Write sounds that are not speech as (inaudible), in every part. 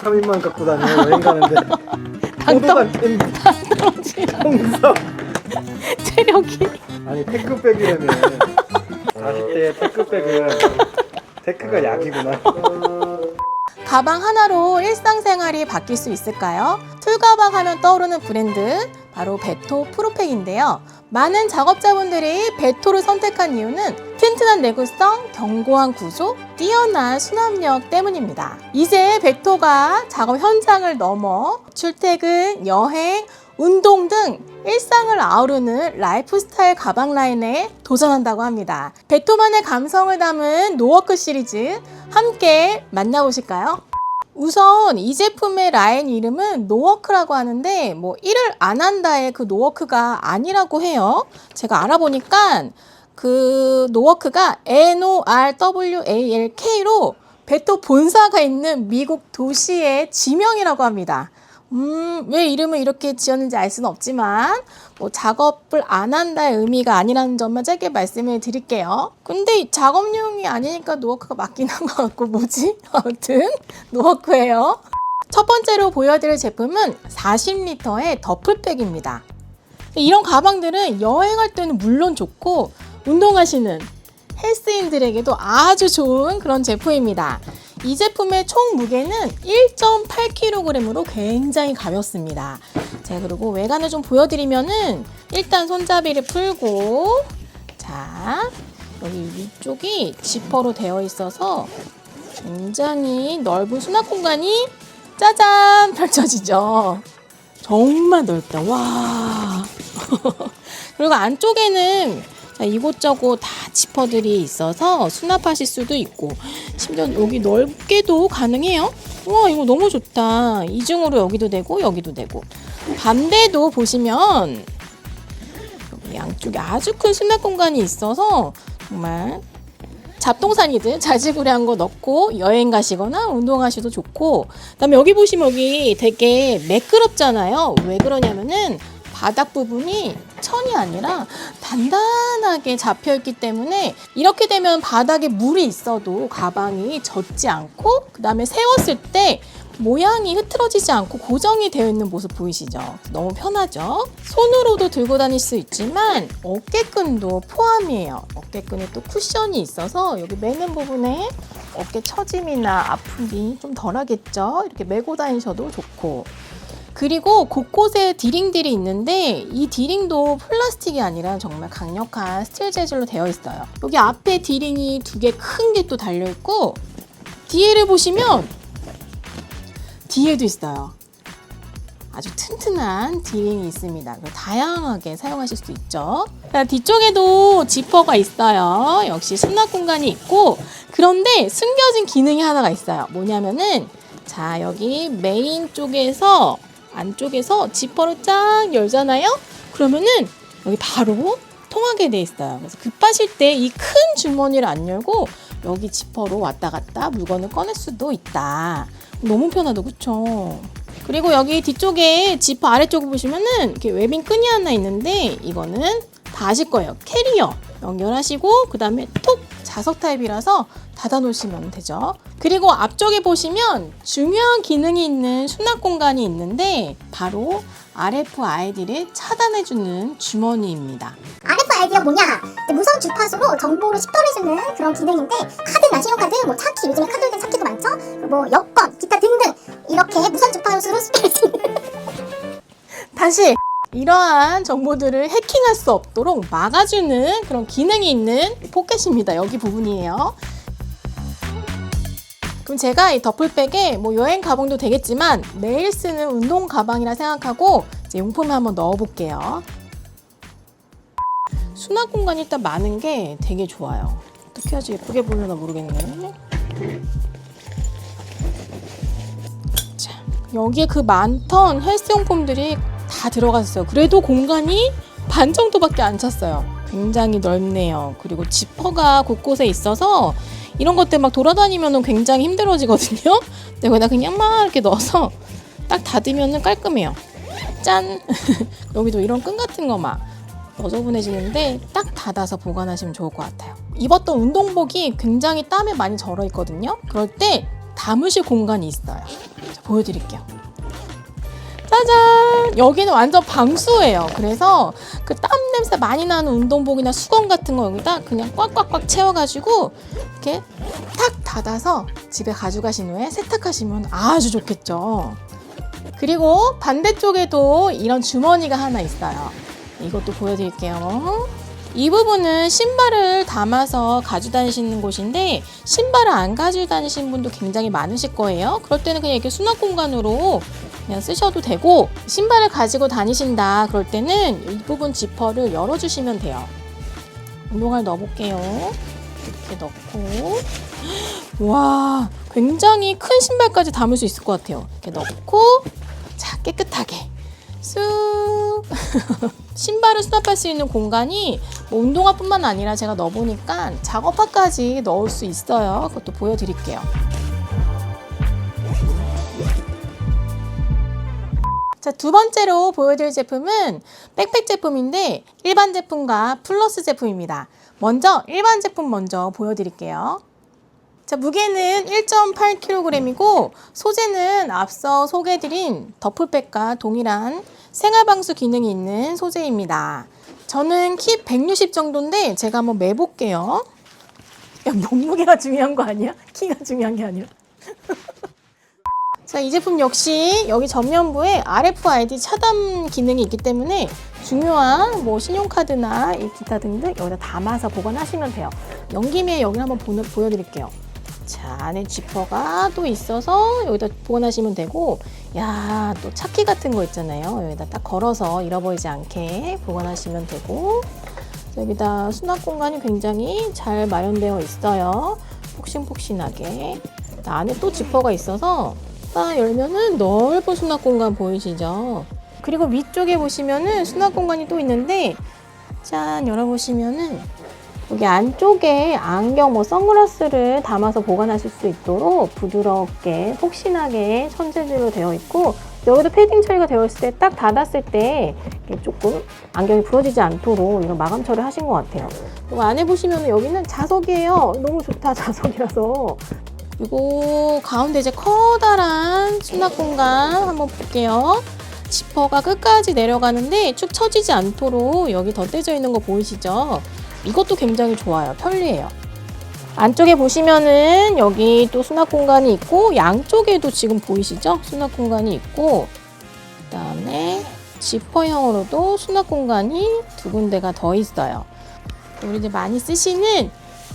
비타민만 갖고 다녀요. 여행 가는데. 포도 같은 홍삼 체력이. 아니 테크백이라며. 40대 테크백은 테크가 약이구나. 가방 하나로 일상생활이 바뀔 수 있을까요? 툴가방 하면 떠오르는 브랜드 바로 베토 프로팩인데요. 많은 작업자분들이 베토를 선택한 이유는 튼튼한 내구성, 견고한 구조, 뛰어난 수납력 때문입니다. 이제 베토가 작업 현장을 넘어 출퇴근, 여행, 운동 등 일상을 아우르는 라이프스타일 가방 라인에 도전한다고 합니다. 베토만의 감성을 담은 노워크 시리즈 함께 만나보실까요? 우선 이 제품의 라인 이름은 노워크라고 하는데 뭐 일을 안 한다의 그 노워크가 아니라고 해요. 제가 알아보니까 그 노워크가 N-O-R-W-A-L-K로 베토 본사가 있는 미국 도시의 지명이라고 합니다. 음, 왜 이름을 이렇게 지었는지 알 수는 없지만, 뭐 작업을 안 한다의 의미가 아니라는 점만 짧게 말씀을 드릴게요. 근데 이 작업용이 아니니까 노워크가 맞긴 한 것 같고, 뭐지? (laughs) 아무튼, 노워크예요. 첫 번째로 보여드릴 제품은 40리터의 더플백입니다. 이런 가방들은 여행할 때는 물론 좋고, 운동하시는 헬스인들에게도 아주 좋은 그런 제품입니다. 이 제품의 총 무게는 1.8kg으로 굉장히 가볍습니다. 자, 그리고 외관을 좀 보여드리면은 일단 손잡이를 풀고 자, 여기 위쪽이 지퍼로 되어 있어서 굉장히 넓은 수납 공간이 짜잔 펼쳐지죠. 정말 넓다. 와. (laughs) 그리고 안쪽에는 자, 이곳저곳 다 지퍼들이 있어서 수납하실 수도 있고 심지어 여기 넓게도 가능해요. 와 이거 너무 좋다. 이중으로 여기도 되고 여기도 되고 반대도 보시면 양쪽에 아주 큰 수납 공간이 있어서 정말 잡동사니들 자지구레한 거 넣고 여행 가시거나 운동하셔도 좋고 그다음에 여기 보시면 여기 되게 매끄럽잖아요. 왜 그러냐면은 바닥 부분이 천이 아니라 단단하게 잡혀 있기 때문에 이렇게 되면 바닥에 물이 있어도 가방이 젖지 않고 그다음에 세웠을 때 모양이 흐트러지지 않고 고정이 되어 있는 모습 보이시죠? 너무 편하죠? 손으로도 들고 다닐 수 있지만 어깨끈도 포함이에요. 어깨끈에 또 쿠션이 있어서 여기 매는 부분에 어깨 처짐이나 아픔이 좀 덜하겠죠? 이렇게 메고 다니셔도 좋고 그리고 곳곳에 디링들이 있는데 이 디링도 플라스틱이 아니라 정말 강력한 스틸 재질로 되어 있어요. 여기 앞에 디링이 두 개 큰 게 또 달려 있고 뒤에를 보시면 뒤에도 있어요. 아주 튼튼한 디링이 있습니다. 다양하게 사용하실 수 있죠. 자, 뒤쪽에도 지퍼가 있어요. 역시 수납 공간이 있고 그런데 숨겨진 기능이 하나가 있어요. 뭐냐면은 자 여기 메인 쪽에서 안쪽에서 지퍼를 쫙 열잖아요. 그러면은 여기 바로 통하게 돼 있어요. 그래서 급하실 때 이 큰 주머니를 안 열고 여기 지퍼로 왔다 갔다 물건을 꺼낼 수도 있다. 너무 편하다, 그쵸? 그리고 여기 뒤쪽에 지퍼 아래쪽을 보시면은 이렇게 웨빙 끈이 하나 있는데 이거는 다 아실 거예요. 캐리어 연결하시고 그 다음에 톡 자석 타입이라서 닫아 놓으시면 되죠. 그리고 앞쪽에 보시면 중요한 기능이 있는 수납 공간이 있는데 바로 RFID를 차단해주는 주머니입니다. RFID가 뭐냐? 무선 주파수로 정보를 씹어내주는 그런 기능인데 카드나 신용카드, 뭐 차키, 요즘에 카드들 차키도 많죠? 뭐 여권, 기타 등등 이렇게 무선 주파수로 씹어낼 수 있는 다시 이러한 정보들을 해킹할 수 없도록 막아주는 그런 기능이 있는 포켓입니다. 여기 부분이에요. 그럼 제가 이 더플백에 뭐 여행 가방도 되겠지만 매일 쓰는 운동 가방이라 생각하고 이제 용품을 한번 넣어볼게요. 수납 공간이 일단 많은 게 되게 좋아요. 어떻게 해야지 예쁘게 보려나 모르겠네. 자, 여기에 그 많던 헬스용품들이 다 들어갔어요. 그래도 공간이 반 정도밖에 안 찼어요. 굉장히 넓네요. 그리고 지퍼가 곳곳에 있어서 이런 것들 막 돌아다니면 굉장히 힘들어지거든요. (laughs) 근데 거기다 그냥 막 이렇게 넣어서 딱 닫으면 깔끔해요. 짠! (laughs) 여기도 이런 끈 같은 거 막 너저분해지는데 딱 닫아서 보관하시면 좋을 것 같아요. 입었던 운동복이 굉장히 땀에 많이 절어 있거든요. 그럴 때 담으실 공간이 있어요. 자, 보여드릴게요. 짜잔! 여기는 완전 방수예요. 그래서 그 땀 냄새 많이 나는 운동복이나 수건 같은 거 여기다 그냥 꽉꽉꽉 채워가지고 이렇게 탁 닫아서 집에 가져가신 후에 세탁하시면 아주 좋겠죠. 그리고 반대쪽에도 이런 주머니가 하나 있어요. 이것도 보여드릴게요. 이 부분은 신발을 담아서 가지고 다니시는 곳인데 신발을 안 다니시는 분도 굉장히 많으실 거예요. 그럴 때는 그냥 이렇게 수납 공간으로 그냥 쓰셔도 되고 신발을 가지고 다니신다 그럴 때는 이 부분 지퍼를 열어주시면 돼요. 운동화를 넣어볼게요. 이렇게 넣고 (gasps) 와 굉장히 큰 신발까지 담을 수 있을 것 같아요. 이렇게 넣고 자 깨끗하게 쑥 (laughs) 신발을 수납할 수 있는 공간이 뭐 운동화뿐만 아니라 제가 넣어보니까 작업화까지 넣을 수 있어요. 그것도 보여드릴게요. 자, 두 번째로 보여드릴 제품은 백팩 제품인데 일반 제품과 플러스 제품입니다. 먼저 일반 제품 먼저 보여드릴게요. 자, 무게는 1.8kg이고 소재는 앞서 소개해드린 더플백과 동일한 생활방수 기능이 있는 소재입니다. 저는 키 160 정도인데 제가 한번 매볼게요. 야, 몸무게가 중요한 거 아니야? 키가 중요한 게 아니라. 자, 이 제품 역시 여기 전면부에 RFID 차단 기능이 있기 때문에 중요한 뭐 신용카드나 이 기타 등등 여기다 담아서 보관하시면 돼요. 연김에 여기 한번 보, 보여드릴게요. 자, 안에 지퍼가 또 있어서 여기다 보관하시면 되고, 야, 또 차키 같은 거 있잖아요. 여기다 딱 걸어서 잃어버리지 않게 보관하시면 되고, 여기다 수납 공간이 굉장히 잘 마련되어 있어요. 폭신폭신하게. 안에 또 지퍼가 있어서 딱 열면은 넓은 수납 공간 보이시죠? 그리고 위쪽에 보시면은 수납 공간이 또 있는데, 짠, 열어보시면은 여기 안쪽에 안경, 뭐 선글라스를 담아서 보관하실 수 있도록 부드럽게 폭신하게 천재지로 되어 있고 여기도 패딩 처리가 되어 있을 때 딱 닫았을 때 조금 안경이 부러지지 않도록 이런 마감 처리 하신 것 같아요. 그리고 안에 보시면 여기는 자석이에요. 너무 좋다 (laughs) 자석이라서. 그리고 가운데 이제 커다란 수납 공간 한번 볼게요. 지퍼가 끝까지 내려가는데 축 처지지 않도록 여기 덧대져 있는 거 보이시죠? 이것도 굉장히 좋아요. 편리해요. 안쪽에 보시면은 여기 또 수납 공간이 있고 양쪽에도 지금 보이시죠? 수납 공간이 있고 그다음에 지퍼형으로도 수납 공간이 두 군데가 더 있어요. 우리 이제 많이 쓰시는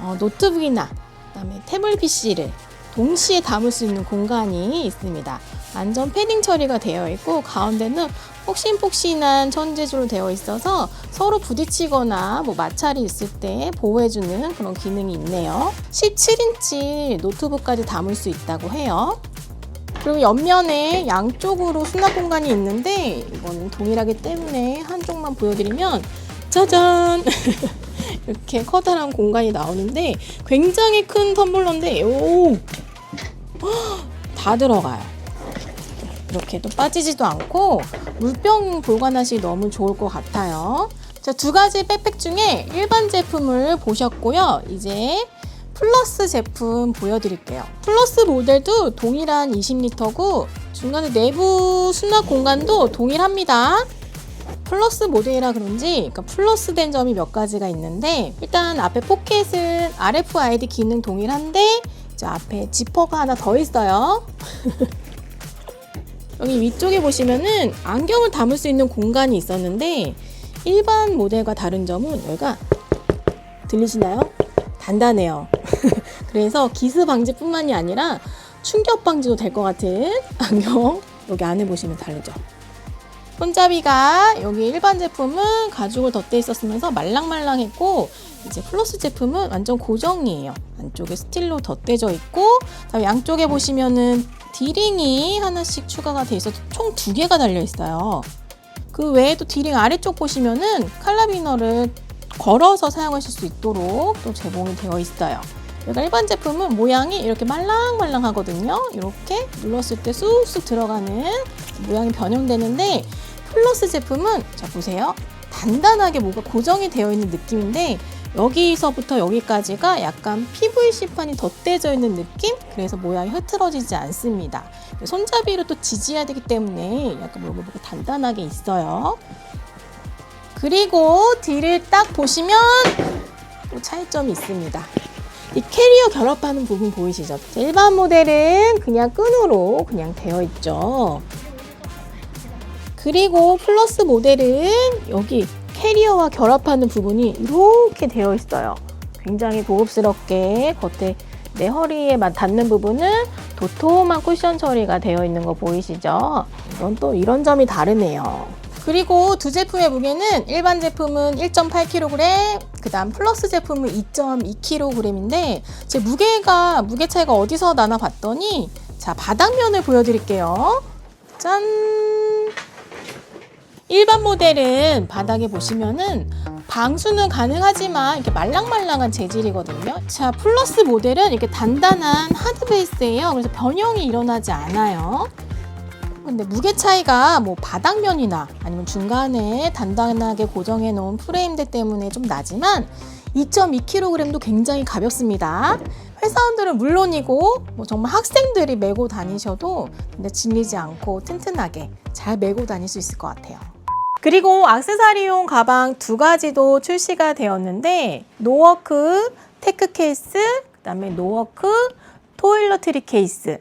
어, 노트북이나 그다음에 태블릿 PC를 동시에 담을 수 있는 공간이 있습니다. 완전 패딩 처리가 되어 있고 가운데는 폭신폭신한 천재주로 되어 있어서 서로 부딪히거나 뭐 마찰이 있을 때 보호해주는 그런 기능이 있네요. 17인치 노트북까지 담을 수 있다고 해요. 그리고 옆면에 양쪽으로 수납 공간이 있는데 이거는 동일하기 때문에 한쪽만 보여드리면 짜잔! (laughs) 이렇게 커다란 공간이 나오는데 굉장히 큰 텀블러인데 오! 다 들어가요. 이렇게 또 빠지지도 않고 물병 보관하시기 너무 좋을 것 같아요. 자, 두 가지 백팩 중에 일반 제품을 보셨고요. 이제 플러스 제품 보여드릴게요. 플러스 모델도 동일한 20리터고 중간에 내부 수납 공간도 동일합니다. 플러스 모델이라 그런지 그러니까 플러스 된 점이 몇 가지가 있는데 일단 앞에 포켓은 RFID 기능 동일한데 저 앞에 지퍼가 하나 더 있어요. (laughs) 여기 위쪽에 보시면은 안경을 담을 수 있는 공간이 있었는데 일반 모델과 다른 점은 여기가 들리시나요? 단단해요. (laughs) 그래서 기스 방지뿐만이 아니라 충격 방지도 될 것 같은 (laughs) 안경 여기 안에 보시면 다르죠. 손잡이가 여기 일반 제품은 가죽을 덧대 있었으면서 말랑말랑했고 이제 플러스 제품은 완전 고정이에요. 안쪽에 스틸로 덧대져 있고 양쪽에 보시면은 디링이 하나씩 추가가 돼 있어서 총 두 개가 달려 있어요. 그 외에도 디링 아래쪽 보시면은 칼라비너를 걸어서 사용하실 수 있도록 또 제공이 되어 있어요. 여기가 일반 제품은 모양이 이렇게 말랑말랑 하거든요. 이렇게 눌렀을 때 쑥쑥 들어가는 모양이 변형되는데 플러스 제품은 자 보세요. 단단하게 뭐가 고정이 되어 있는 느낌인데 여기서부터 여기까지가 약간 PVC판이 덧대져 있는 느낌? 그래서 모양이 흐트러지지 않습니다. 손잡이로 또 지지해야 되기 때문에 약간 뭐보고 단단하게 있어요. 그리고 뒤를 딱 보시면 또 차이점이 있습니다. 이 캐리어 결합하는 부분 보이시죠? 일반 모델은 그냥 끈으로 그냥 되어 있죠. 그리고 플러스 모델은 여기 캐리어와 결합하는 부분이 이렇게 되어 있어요. 굉장히 고급스럽게 겉에 내 허리에만 닿는 부분은 도톰한 쿠션 처리가 되어 있는 거 보이시죠? 이건 또 이런 점이 다르네요. 그리고 두 제품의 무게는 일반 제품은 1.8kg, 그 다음 플러스 제품은 2.2kg인데 제 무게가 무게 차이가 어디서 나나 봤더니 자 바닥면을 보여드릴게요. 짠! 일반 모델은 바닥에 보시면은 방수는 가능하지만 이렇게 말랑말랑한 재질이거든요. 자, 플러스 모델은 이렇게 단단한 하드 베이스예요. 그래서 변형이 일어나지 않아요. 근데 무게 차이가 뭐 바닥면이나 아니면 중간에 단단하게 고정해 놓은 프레임대 때문에 좀 나지만 2.2kg도 굉장히 가볍습니다. 회사원들은 물론이고 뭐 정말 학생들이 메고 다니셔도 근데 질리지 않고 튼튼하게 잘 메고 다닐 수 있을 것 같아요. 그리고 악세사리용 가방 두 가지도 출시가 되었는데 노워크 테크 케이스, 그다음에 노워크 토일러트리 케이스.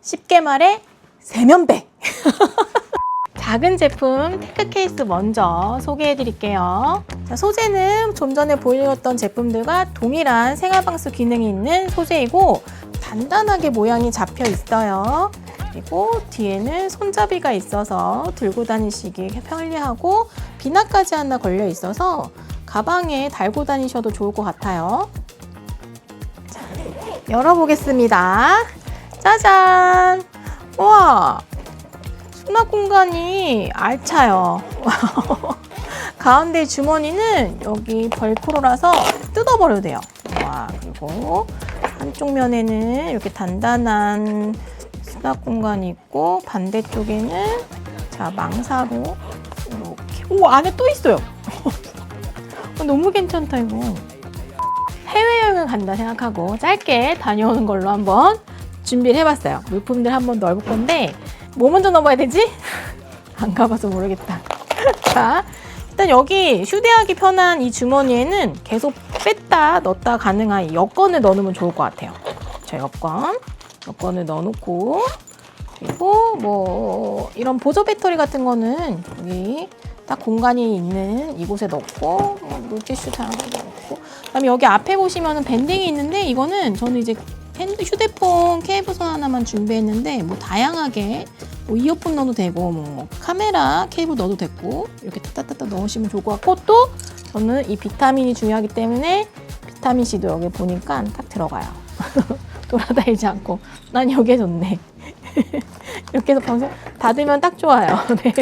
쉽게 말해 세면백. (laughs) 작은 제품 테크 케이스 먼저 소개해 드릴게요. 자, 소재는 좀 전에 보여드렸던 제품들과 동일한 생활방수 기능이 있는 소재이고 단단하게 모양이 잡혀 있어요. 그리고 뒤에는 손잡이가 있어서 들고 다니시기 편리하고 비나까지 하나 걸려 있어서 가방에 달고 다니셔도 좋을 것 같아요. 자, 열어보겠습니다. 짜잔! 우와! 수납 공간이 알차요. (laughs) 가운데 주머니는 여기 벌크로라서 뜯어버려도 돼요. 와, 그리고 한쪽 면에는 이렇게 단단한 수납 공간이 있고 반대쪽에는 자 망사로 이렇게 오 안에 또 있어요. 어, (laughs) 너무 괜찮다 이거. 해외여행을 간다 생각하고 짧게 다녀오는 걸로 한번 준비를 해봤어요. 물품들 한번 넣어볼 건데 뭐 먼저 넣어봐야 되지? (laughs) 안 가봐서 모르겠다. (laughs) 자, 일단 여기 휴대하기 편한 이 주머니에는 계속 뺐다 넣었다 가능한 이 여권을 넣어놓으면 좋을 것 같아요. 자, 여권. 여권을 넣어놓고 그리고 뭐 이런 보조 배터리 같은 거는 여기 딱 공간이 있는 이곳에 넣고 뭐 물티슈 거 넣고 그다음에 여기 앞에 보시면은 밴딩이 있는데 이거는 저는 이제 핸드 휴대폰 케이블선 하나만 준비했는데 뭐 다양하게 뭐 이어폰 넣어도 되고 뭐 카메라 케이블 넣어도 됐고 이렇게 따따따 넣으시면 좋을 것 같고 또 저는 이 비타민이 중요하기 때문에 비타민 C도 여기 보니까 딱 들어가요. (laughs) 돌아다니지 않고 난 여기에 좋네. (laughs) 이렇게 해서 방송 닫으면 딱 좋아요. (laughs) 네.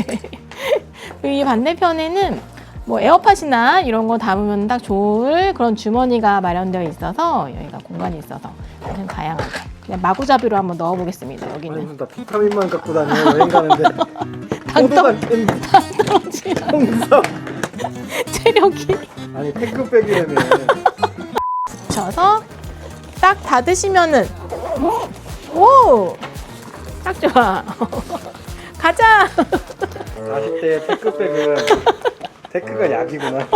그리고 이 반대편에는 뭐 에어팟이나 이런 거 담으면 딱 좋을 그런 주머니가 마련되어 있어서 여기가 공간이 있어서 그냥 다양하게 그냥 마구잡이로 한번 넣어보겠습니다. 아니 여기는 나 비타민만 갖고 다녀 여행 가는데 깬 떨어지는 홍삼 체력이 아니 태크백이라며 붙여서 딱 닫으시면은 오! 딱 좋아. (laughs) 가자. 40대 태크백은 태크가 약이구나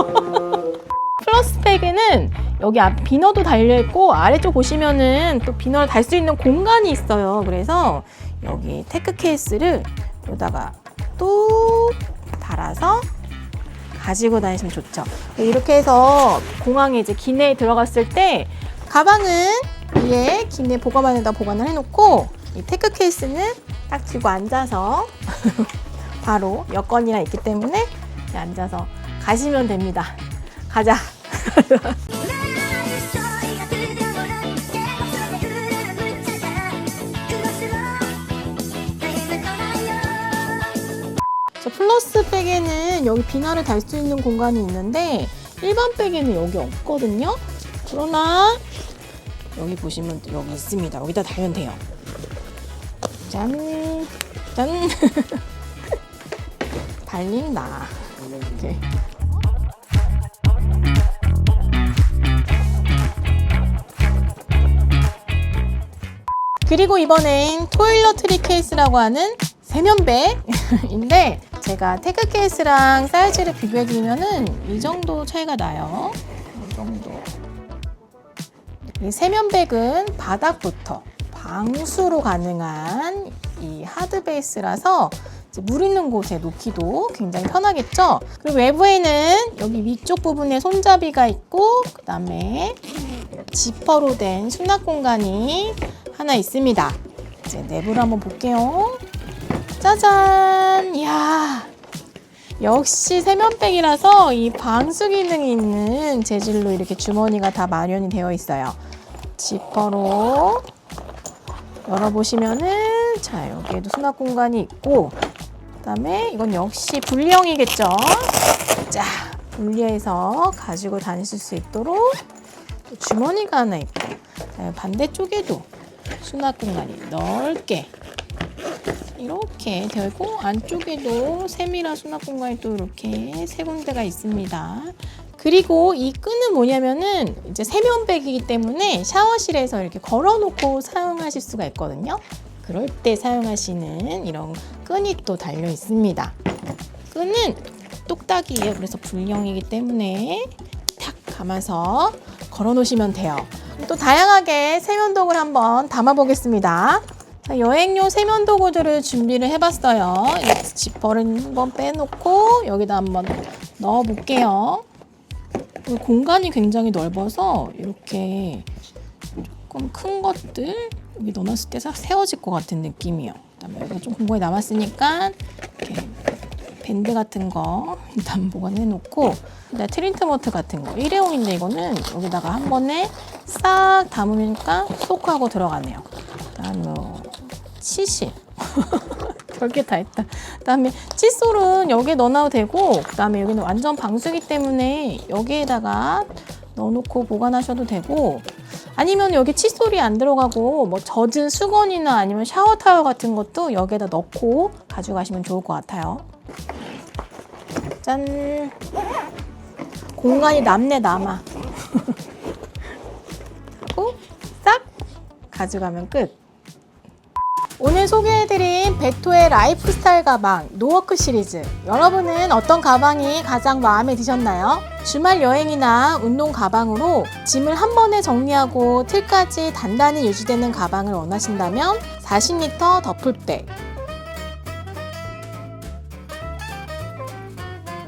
플러스 백에는 여기 앞 비너도 달려 있고 아래쪽 보시면은 또 비너를 달 수 있는 공간이 있어요. 그래서 여기 테크 케이스를 여기다가 뚝 달아서 가지고 다니시면 좋죠. 이렇게 해서 공항에 이제 기내에 들어갔을 때 가방은 위에 기내 보관함에다 보관을 해놓고 이 테크 케이스는 딱 들고 앉아서 (laughs) 바로 여권이랑 있기 때문에 앉아서 가시면 됩니다. 가자. (laughs) 저 플러스 백에는 여기 비나를 달 수 있는 공간이 있는데 일반 백에는 여기 없거든요. 그러나 여기 보시면 여기 있습니다. 여기다 달면 돼요. 짠! 짠! (laughs) 달린다. 이렇게. 그리고 이번엔 토일러트리 케이스라고 하는 세면배인데 (laughs) 제가 태그 케이스랑 사이즈를 비교해드리면은 이 정도 차이가 나요. 이 정도. 이 세면백은 바닥부터 방수로 가능한 이 하드 베이스라서 물 있는 곳에 놓기도 굉장히 편하겠죠. 그리고 외부에는 여기 위쪽 부분에 손잡이가 있고 그 다음에 지퍼로 된 수납 공간이 하나 있습니다. 이제 내부를 한번 볼게요. 짜잔! 이야. 역시 세면백이라서 이 방수 기능이 있는 재질로 이렇게 주머니가 다 마련이 되어 있어요. 지퍼로 열어보시면은 자 여기에도 수납 공간이 있고 그다음에 이건 역시 분리형이겠죠. 자 분리해서 가지고 다니실 수 있도록 또 주머니가 하나 있고 자, 반대쪽에도 수납 공간이 넓게 이렇게 되어 있고 안쪽에도 세밀한 수납 공간이 또 이렇게 세 군데가 있습니다. 그리고 이 끈은 뭐냐면은 이제 세면백이기 때문에 샤워실에서 이렇게 걸어놓고 사용하실 수가 있거든요. 그럴 때 사용하시는 이런 끈이 또 달려 있습니다. 끈은 똑딱이에요. 그래서 불량이기 때문에 탁 감아서 걸어 놓으시면 돼요. 또 다양하게 세면도구를 한번 담아 보겠습니다. 자, 여행용 세면도구들을 준비를 해봤어요. 이 지퍼를 한번 빼놓고 여기다 한번 넣어 볼게요. 공간이 굉장히 넓어서 이렇게 조금 큰 것들 여기 넣어놨을 때 싹 세워질 것 같은 느낌이요. 그다음에 여기가 좀 공간이 남았으니까 이렇게 밴드 같은 거 일단 보관해 놓고 그다음에 트리트먼트 같은 거 일회용인데 이거는 여기다가 한 번에 싹 담으니까 쏙 하고 들어가네요. 그다음에 뭐 치실 (laughs) 별게 다 있다. 그다음에 칫솔은 여기에 넣어놔도 되고 그다음에 여기는 완전 방수기 때문에 여기에다가 넣어놓고 보관하셔도 되고 아니면 여기 칫솔이 안 들어가고 뭐 젖은 수건이나 아니면 샤워 타월 같은 것도 여기에다 넣고 가져가시면 좋을 것 같아요. 짠. 공간이 남네 남아. (laughs) 싹 가져가면 끝. 오늘 소개해드린 베토의 라이프스타일 가방 노워크 시리즈 여러분은 어떤 가방이 가장 마음에 드셨나요? 주말 여행이나 운동 가방으로 짐을 한 번에 정리하고 틀까지 단단히 유지되는 가방을 원하신다면 40리터 더플백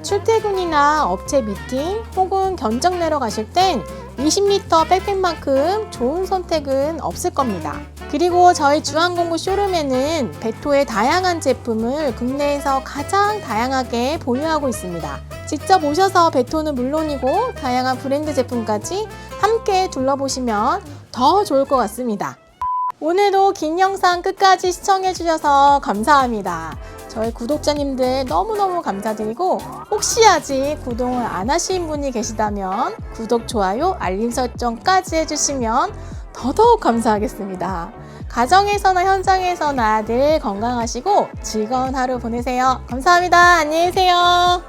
출퇴근이나 업체 미팅 혹은 견적 내러 가실 땐 20리터 백팩만큼 좋은 선택은 없을 겁니다. 그리고 저희 주한공구 쇼룸에는 베토의 다양한 제품을 국내에서 가장 다양하게 보유하고 있습니다. 직접 오셔서 베토는 물론이고 다양한 브랜드 제품까지 함께 둘러보시면 더 좋을 것 같습니다. 오늘도 긴 영상 끝까지 시청해주셔서 감사합니다. 저희 구독자님들 너무너무 감사드리고 혹시 아직 구독을 안 하신 분이 계시다면 구독, 좋아요, 알림 설정까지 해주시면 더더욱 감사하겠습니다. 가정에서나 현장에서나 늘 건강하시고 즐거운 하루 보내세요. 감사합니다. 안녕히 계세요.